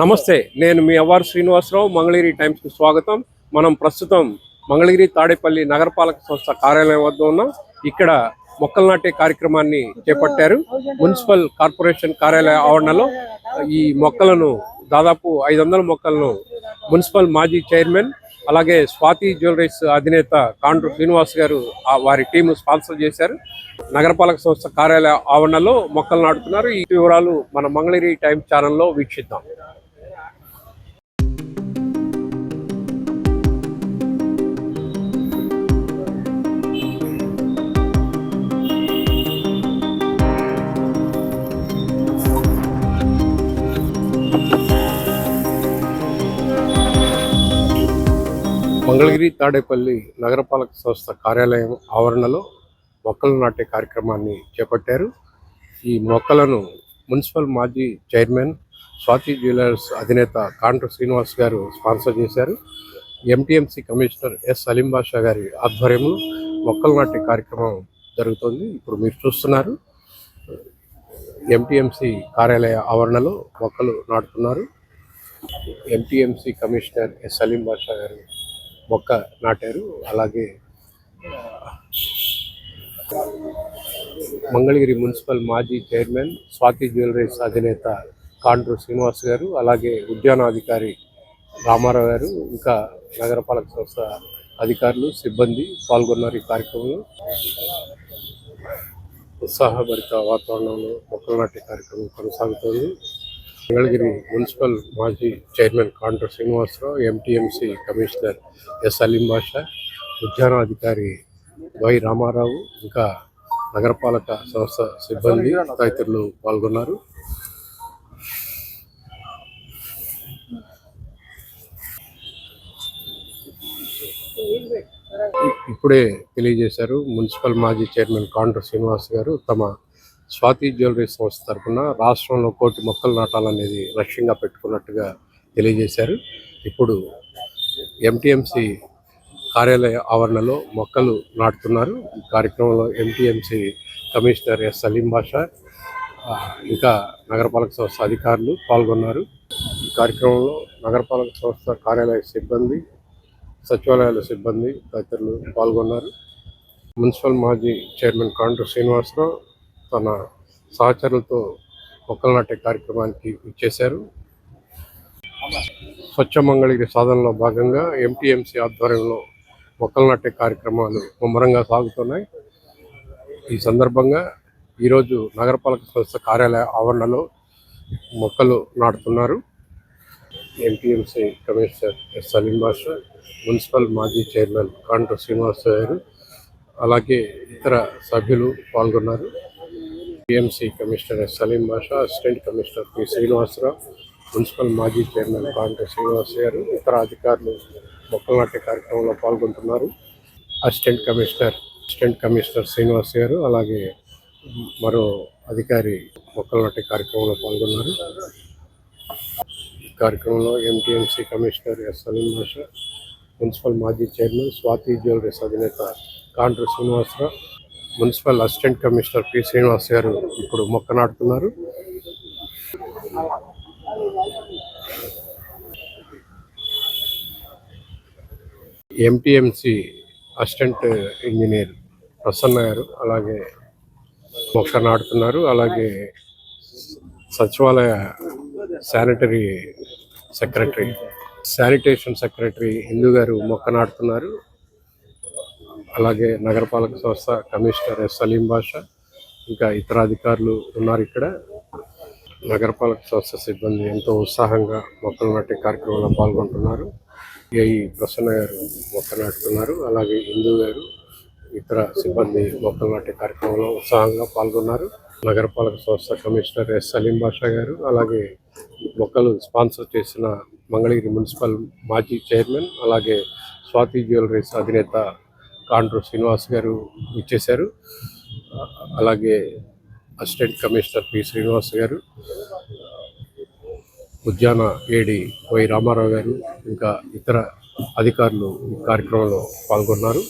నమస్తే నేను మీ అవ్వారు శ్రీనివాసరావు మంగళగిరి టైమ్స్కి స్వాగతం. మనం ప్రస్తుతం మంగళగిరి తాడేపల్లి నగరపాలక సంస్థ కార్యాలయం వద్ద ఉన్నాం. ఇక్కడ మొక్కలు నాటే కార్యక్రమాన్ని చేపట్టారు. మున్సిపల్ కార్పొరేషన్ కార్యాలయ ఆవరణలో ఈ మొక్కలను దాదాపు ఐదు వందల మొక్కలను మున్సిపల్ మాజీ చైర్మన్ అలాగే స్వాతి జ్యువెలరీస్ అధినేత కాండ్రు శ్రీనివాస్ గారు ఆ వారి టీం స్పాన్సర్ చేశారు. నగరపాలక సంస్థ కార్యాలయ ఆవరణలో మొక్కలు నాటుతున్నారు. ఈ వివరాలు మన మంగళగిరి టైమ్స్ ఛానల్లో వీక్షిద్దాం. మంగళగిరి తాడేపల్లి నగరపాలక సంస్థ కార్యాలయం ఆవరణలో మొక్కలు నాటే కార్యక్రమాన్ని చేపట్టారు. ఈ మొక్కలను మున్సిపల్ మాజీ చైర్మన్ స్వాతి జ్యువెలర్స్ అధినేత కాంట్ర శ్రీనివాస్ గారు స్పాన్సర్ చేశారు. MTMC commissioner S Saleem Basha గారి ఆధ్వర్యంలో మొక్కలు నాటే కార్యక్రమం జరుగుతోంది. ఇప్పుడు మీరు చూస్తున్నారు. ఎంటీఎంసీ కార్యాలయ ఆవరణలో మొక్కలు నాటుతున్నారు. MTMC commissioner S Saleem Basha garu మొక్క నాటారు. అలాగే మంగళగిరి మున్సిపల్ మాజీ చైర్మన్ స్వాతి జ్యువెలరీస్ అధినేత కాండ్రు శ్రీనివాస్ గారు అలాగే ఉద్యానాధికారి రామారావు గారు ఇంకా నగరపాలక సంస్థ అధికారులు సిబ్బంది పాల్గొన్నారు ఈ కార్యక్రమంలో. ఉత్సాహభరిత వాతావరణంలో మొక్కలు నాటే కార్యక్రమం కొనసాగుతోంది. మంగళగిరి మున్సిపల్ మాజీ chairman Kandra Srinivasarao MTMC commissioner S Aleem Basha ఉద్యానాధికారి Y Ramarao ఇంకా నగరపాలక సంస్థ సిబ్బంది తదితరులు పాల్గొన్నారు. ఇప్పుడే తెలియజేశారు మున్సిపల్ మాజీ చైర్మన్ కాండ్ర శ్రీనివాస్ గారు తమ స్వాతి జ్యువెలరీ సంస్థ తరఫున రాష్ట్రంలో కోటి మొక్కలు నాటాలనేది లక్ష్యంగా పెట్టుకున్నట్టుగా తెలియజేశారు. ఇప్పుడు ఎంటీఎంసీ కార్యాలయ ఆవరణలో మొక్కలు నాటుతున్నారు. ఈ కార్యక్రమంలో MTMC commissioner S Saleem Basha ఇంకా నగరపాలక సంస్థ అధికారులు పాల్గొన్నారు. ఈ కార్యక్రమంలో నగరపాలక సంస్థ కార్యాలయ సిబ్బంది సచివాలయాల సిబ్బంది తదితరులు పాల్గొన్నారు. మున్సిపల్ మాజీ చైర్మన్ కాండ్రు శ్రీనివాసరావు తన సహచరులతో మొక్కలు నాటే కార్యక్రమానికి ఇచ్చేశారు స్వచ్ఛమంగళగిరి సాధనలో భాగంగా ఎంటీఎంసీ ఆధ్వర్యంలో మొక్కలు నాటే కార్యక్రమాలు ముమ్మరంగా సాగుతున్నాయి. ఈ సందర్భంగా ఈరోజు నగరపాలక సంస్థ కార్యాలయ ఆవరణలో మొక్కలు నాటుతున్నారు. MPMC commissioner S Saleem master municipal మాజీ చైర్మన్ కాండ్రు శ్రీనివాస్ గారు అలాగే ఇతర సభ్యులు పాల్గొన్నారు. TMC commissioner S Saleem Basha assistant commissioner P Srinivasarao municipal మాజీ చైర్మన్ కాండ్రు శ్రీనివాస్ గారు ఇతర అధికారులు మొక్కలు నాటే కార్యక్రమంలో పాల్గొంటున్నారు. Assistant commissioner assistant commissioner Srinivas garu అలాగే మరో అధికారి మొక్కలు నాటే కార్యక్రమంలో పాల్గొన్నారు. ఈ కార్యక్రమంలో MTMC commissioner S Saleem Basha municipal మాజీ చైర్మన్ స్వాతి జ్యువెలరీస్ అధినేత Kandru Srinivasarao municipal assistant commissioner P Srinivas garu ఇప్పుడు మొక్క నాటుతున్నారు ఎంటీఎంసీ అసిస్టెంట్ ఇంజనీర్ ప్రసన్న గారు అలాగే మొక్క నాటుతున్నారు అలాగే సచివాలయ sanitary secretary sanitation secretary Hindu garu మొక్క నాటుతున్నారు అలాగే నగరపాలక సంస్థ కమిషనర్ ఎస్ సలీం బాషా ఇంకా ఇతర అధికారులు ఉన్నారు ఇక్కడ. నగరపాలక సంస్థ సిబ్బంది ఎంతో ఉత్సాహంగా మొక్కలు నాటే కార్యక్రమంలో పాల్గొంటున్నారు. ఏఈ ప్రసన్న గారు మొక్క నాటుతున్నారు. అలాగే హిందూ గారు ఇతర సిబ్బంది మొక్కలు నాటే కార్యక్రమంలో ఉత్సాహంగా పాల్గొన్నారు. నగరపాలక సంస్థ కమిషనర్ ఎస్ సలీం బాషా గారు అలాగే మొక్కలు స్పాన్సర్ చేసిన మంగళగిరి మున్సిపల్ మాజీ చైర్మన్ అలాగే స్వాతి జ్యువెలరీస్ అధినేత కాండ్రు శ్రీనివాస్ గారు ఇచ్చేశారు. అలాగే అసిస్టెంట్ కమిషనర్ పి శ్రీనివాస్ గారు ఉద్యాన ఏడి వై రామారావు గారు ఇంకా ఇతర అధికారులు ఈ కార్యక్రమంలో పాల్గొన్నారు.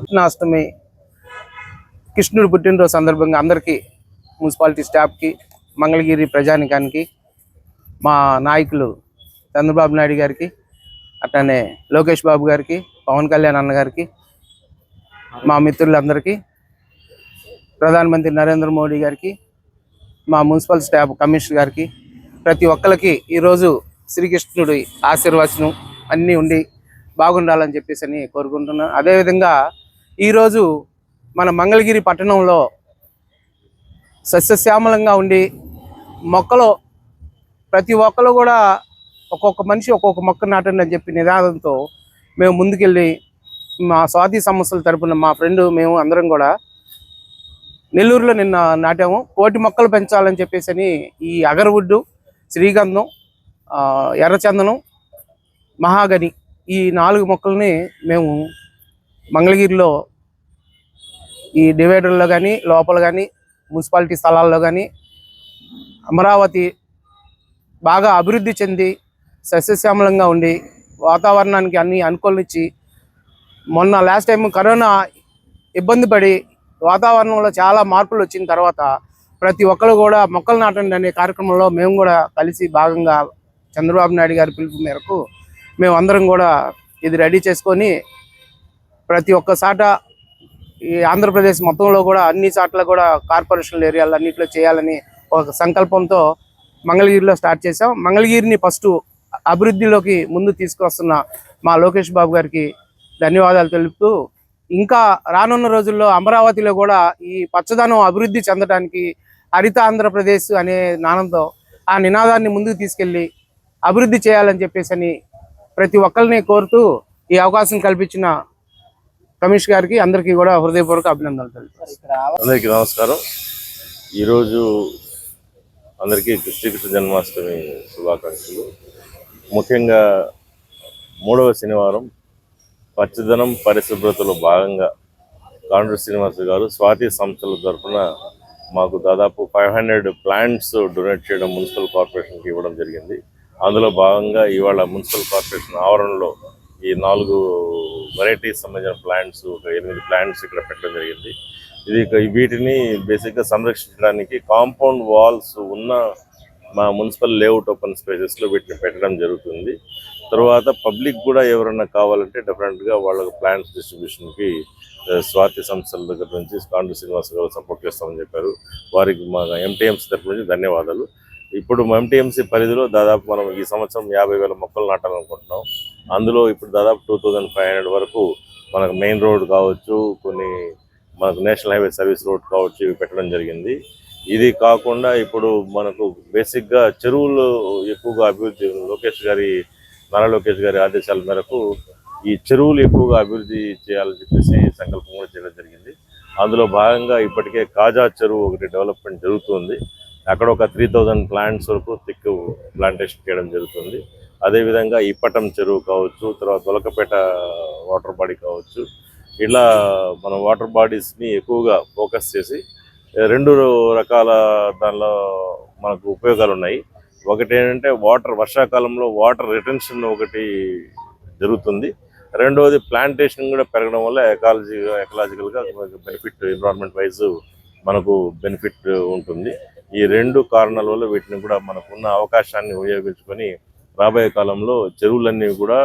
కృష్ణాష్టమి కృష్ణుడు పుట్టినరోజు సందర్భంగా అందరికీ మున్సిపాలిటీ స్టాఫ్కి మంగళగిరి ప్రజానికానికి మా నాయకులు చంద్రబాబు నాయుడు గారికి అట్లనే లోకేష్ బాబు గారికి పవన్ కళ్యాణ్ అన్న గారికి మా మిత్రులందరికీ ప్రధానమంత్రి నరేంద్ర మోడీ గారికి మా మున్సిపల్ స్టాఫ్ కమిషనర్ గారికి ప్రతి ఒక్కరికి ఈరోజు శ్రీకృష్ణుడి ఆశీర్వచనం అన్నీ ఉండి బాగుండాలని చెప్పేసి అని కోరుకుంటున్నాను. అదేవిధంగా ఈరోజు మన మంగళగిరి పట్టణంలో సస్యశ్యామలంగా ఉండి మొక్కలు ప్రతి ఒక్కరు కూడా ఒక్కొక్క మనిషి ఒక్కొక్క మొక్క నాటండి అని చెప్పి నిదానంతో మేము ముందుకెళ్ళి మా స్వాతి సమస్యల తరపున మా ఫ్రెండ్ మేము అందరం కూడా నెల్లూరులో నిన్న నాటాము. కోటి మొక్కలు పెంచాలని చెప్పేసి అని ఈ అగరవుడ్ శ్రీగంధం ఎర్రచందనం మహాగని ఈ నాలుగు మొక్కల్ని మేము మంగళగిరిలో ఈ డివైడర్లో కానీ లోపల కానీ మున్సిపాలిటీ స్థలాల్లో కానీ అమరావతి బాగా అభివృద్ధి చెంది సస్యశ్యామలంగా ఉండి వాతావరణానికి అన్ని అనుకూలించి మొన్న లాస్ట్ టైం కరోనా ఇబ్బంది పడి వాతావరణంలో చాలా మార్పులు వచ్చిన తర్వాత ప్రతి ఒక్కరు కూడా మొక్కలు నాటండి అనే కార్యక్రమంలో మేము కూడా కలిసి భాగంగా చంద్రబాబు నాయుడు గారి పిలుపు మేరకు మేము అందరం కూడా ఇది రెడీ చేసుకొని ప్రతి ఒక్క సాట ఈ ఆంధ్రప్రదేశ్ మొత్తంలో కూడా అన్ని చాట్ల కూడా కార్పొరేషన్ ఏరియాలు అన్నింటిలో చేయాలని ఒక సంకల్పంతో మంగళగిరిలో స్టార్ట్ చేసాం మంగళగిరిని ఫస్ట్ అభివృద్ధిలోకి ముందు తీసుకొస్తున్న మా లోకేష్ బాబు గారికి ధన్యవాదాలు తెలుపుతూ ఇంకా రానున్న రోజుల్లో అమరావతిలో కూడా ఈ పచ్చదనం అభివృద్ధి చెందడానికి హరిత ఆంధ్రప్రదేశ్ అనే నానంతో ఆ నినాదాన్ని ముందుకు తీసుకెళ్ళి అభివృద్ధి చేయాలని చెప్పేసి అని ప్రతి ఒక్కరిని కోరుతూ ఈ అవకాశం కల్పించిన కమిష్ గారికి అందరికీ కూడా హృదయపూర్వక అభినందనలు తెలుపుతారు. అందరికీ నమస్కారం. ఈరోజు అందరికీ శ్రీకృష్ణ జన్మాష్టమి శుభాకాంక్షలు. ముఖ్యంగా మూడవ శనివారం పచ్చదనం పరిశుభ్రతలో భాగంగా కాండ్రు శ్రీనివాస్ గారు స్వాతి సంస్థల తరఫున మాకు దాదాపు ఫైవ్ హండ్రెడ్ ప్లాంట్స్ డొనేట్ చేయడం మున్సిపల్ కార్పొరేషన్కి ఇవ్వడం జరిగింది. అందులో భాగంగా ఇవాళ మున్సిపల్ కార్పొరేషన్ ఆవరణలో ఈ నాలుగు వెరైటీస్ సంబంధించిన ప్లాంట్స్ ఒక ఎనిమిది ప్లాంట్స్ ఇక్కడ పెట్టడం జరిగింది. ఇది వీటిని బేసిక్గా సంరక్షించడానికి కాంపౌండ్ వాల్స్ ఉన్న మా మున్సిపల్ లేఅవుట్ ఓపెన్ స్పేసెస్లో వీటిని పెట్టడం జరుగుతుంది. తర్వాత పబ్లిక్ కూడా ఎవరైనా కావాలంటే డెఫినెట్గా వాళ్ళకి ప్లాంట్స్ డిస్ట్రిబ్యూషన్కి స్వాతి సంస్థల దగ్గర నుంచి కాండు శ్రీనివాస్ గారు సపోర్ట్ చేస్తామని చెప్పారు. వారికి మా ఎంటీఎంసీ తరపు నుంచి ధన్యవాదాలు. ఇప్పుడు ఎంటీఎంసీ పరిధిలో దాదాపు మనం ఈ సంవత్సరం యాభై వేల మొక్కలు నాటాలనుకుంటున్నాం. అందులో ఇప్పుడు దాదాపు టూ థౌజండ్ ఫైవ్ హండ్రెడ్ వరకు మనకు మెయిన్ రోడ్ కావచ్చు కొన్ని మనకు నేషనల్ హైవే సర్వీస్ రోడ్ కావచ్చు ఇవి పెట్టడం జరిగింది. ఇది కాకుండా ఇప్పుడు మనకు బేసిక్గా చెరువులు ఎక్కువగా అభివృద్ధి లోకేష్ గారి నారా లోకేష్ గారి ఆదేశాల మేరకు ఈ చెరువులు ఎక్కువగా అభివృద్ధి చేయాలని చెప్పేసి సంకల్పం కూడా చేయడం జరిగింది. అందులో భాగంగా ఇప్పటికే కాజా చెరువు ఒకటి డెవలప్మెంట్ జరుగుతుంది. అక్కడ ఒక త్రీ థౌజండ్ ప్లాంట్స్ వరకు థిక్ ప్లాంటేషన్ చేయడం జరుగుతుంది. అదేవిధంగా ఇప్పటం చెరువు కావచ్చు తర్వాత దొలకపేట వాటర్ బాడీ కావచ్చు ఇలా మన వాటర్ బాడీస్ని ఎక్కువగా ఫోకస్ చేసి రెండు రకాల దానిలో మనకు ఉపయోగాలు ఉన్నాయి ఒకటి ఏంటంటే వాటర్ వర్షాకాలంలో వాటర్ రిటెన్షన్ ఒకటి జరుగుతుంది. రెండవది ప్లాంటేషన్ కూడా పెరగడం వల్ల ఎకాలజీ ఎకలాజికల్గా బెనిఫిట్ ఎన్విరాన్మెంట్ వైజ్ మనకు బెనిఫిట్ ఉంటుంది. ఈ రెండు కారణాల వల్ల వీటిని కూడా మనకున్న అవకాశాన్ని ఉపయోగించుకొని రాబోయే కాలంలో చెరువులన్నీ కూడా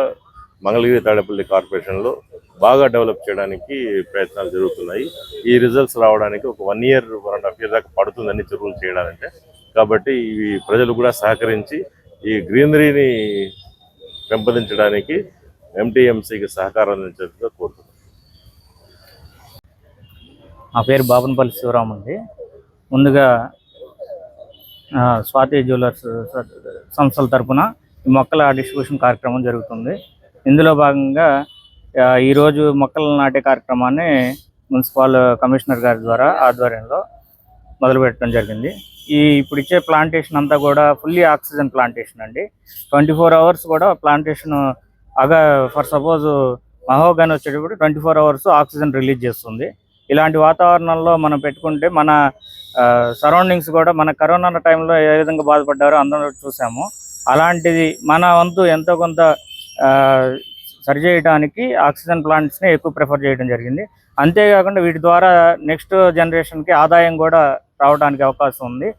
మంగళగిరి తాడేపల్లి కార్పొరేషన్లో బాగా డెవలప్ చేయడానికి ప్రయత్నాలు జరుగుతున్నాయి. ఈ రిజల్ట్స్ రావడానికి ఒక one year one and half year దాకా పడుతుంది అన్ని చెరువులు చేయడాలంటే కాబట్టి ఇవి ప్రజలు కూడా సహకరించి ఈ గ్రీనరీని పెంపొందించడానికి ఎంటీఎంసీకి సహకారం అందించేట్టుగా కోరుతున్నాను నా పేరు బాబన్పల్లి శివరామ్ అండి. ముందుగా స్వాతి జ్యువెలర్స్ సంస్థల తరపున ఈ మొక్కల డిస్ట్రిబ్యూషన్ కార్యక్రమం జరుగుతుంది. ఇందులో భాగంగా ఈరోజు మొక్కలు నాటే కార్యక్రమాన్ని మున్సిపల్ కమిషనర్ గారి ద్వారా ఆధ్వర్యంలో మొదలుపెట్టడం జరిగింది. ఈ ఇప్పుడు ఇచ్చే ప్లాంటేషన్ అంతా కూడా ఫుల్లీ ఆక్సిజన్ ప్లాంటేషన్ అండి. ట్వంటీ ఫోర్ అవర్స్ కూడా ప్లాంటేషన్ అగా ఫర్ సపోజ్ మహోగాని వచ్చేటప్పుడు twenty four hours oxygen release చేస్తుంది. ఇలాంటి వాతావరణంలో మనం పెట్టుకుంటే మన సరౌండింగ్స్ కూడా మన కరోనా టైంలో ఏ విధంగా బాధపడ్డారో అందరూ చూసాము. అలాంటిది మన వంతు ఎంతో కొంత సరి చేయడానికి ఆక్సిజన్ ప్లాంట్స్ని ఎక్కువ ప్రిఫర్ చేయడం జరిగింది. అంతేకాకుండా వీటి ద్వారా నెక్స్ట్ జనరేషన్కి ఆదాయం కూడా రావడానికి అవకాశం ఉంది.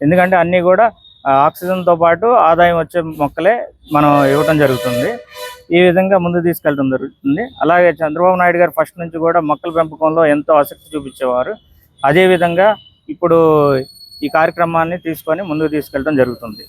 ఎందుకంటే అన్నీ కూడా ఆక్సిజన్తో పాటు ఆదాయం వచ్చే మొక్కలే మనం ఇవ్వటం జరుగుతుంది. ఈ విధంగా ముందు తీసుకెళ్ళడం జరుగుతుంది. అలాగే చంద్రబాబు నాయుడు గారు ఫస్ట్ నుంచి కూడా మొక్కల పెంపకంలో ఎంతో ఆసక్తి చూపించేవారు. అదే విధంగా ఇప్పుడు ఈ కార్యక్రమాన్ని తీసుకొని ముందుకు తీసుకెళ్ళడం జరుగుతుంది.